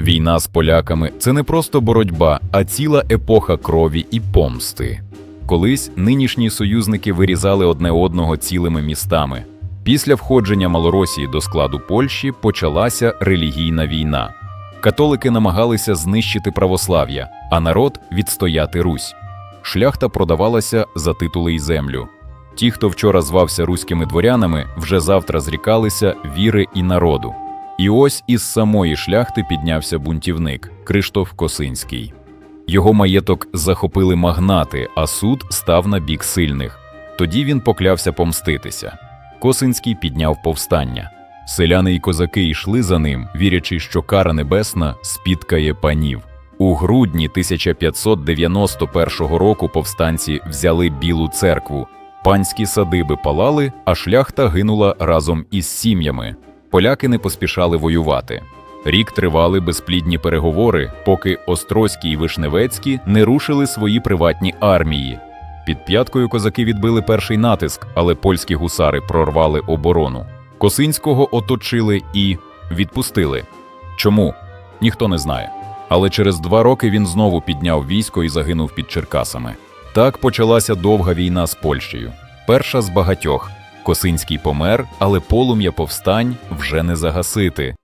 Війна з поляками це не просто боротьба, а ціла епоха крові і помсти. Колись нинішні союзники вирізали одне одного цілими містами. Після входження Малоросії до складу Польщі почалася релігійна війна. Католики намагалися знищити православ'я, а народ відстояти Русь. Шляхта продавалася за титули й землю. Ті, хто вчора звався руськими дворянами, вже завтра зрікалися віри і народу. І ось із самої шляхти піднявся бунтівник Криштоф Косинський. Його маєток захопили магнати, а суд став на бік сильних. Тоді він поклявся помститися. Косинський підняв повстання. Селяни й козаки йшли за ним, вірячи, що кара небесна спіткає панів. У грудні 1591 року повстанці взяли Білу церкву. Панські садиби палали, а шляхта гинула разом із сім'ями. Поляки не поспішали воювати. Рік тривали безплідні переговори, поки Острозькі й Вишневецькі не рушили свої приватні армії. Під п'яткою козаки відбили перший натиск, але польські гусари прорвали оборону. Косинського оточили і відпустили. Чому? Ніхто не знає. Але через два роки він знову підняв військо і загинув під Черкасами. Так почалася довга війна з Польщею. Перша з багатьох. Косинський помер, але полум'я повстань вже не загасити.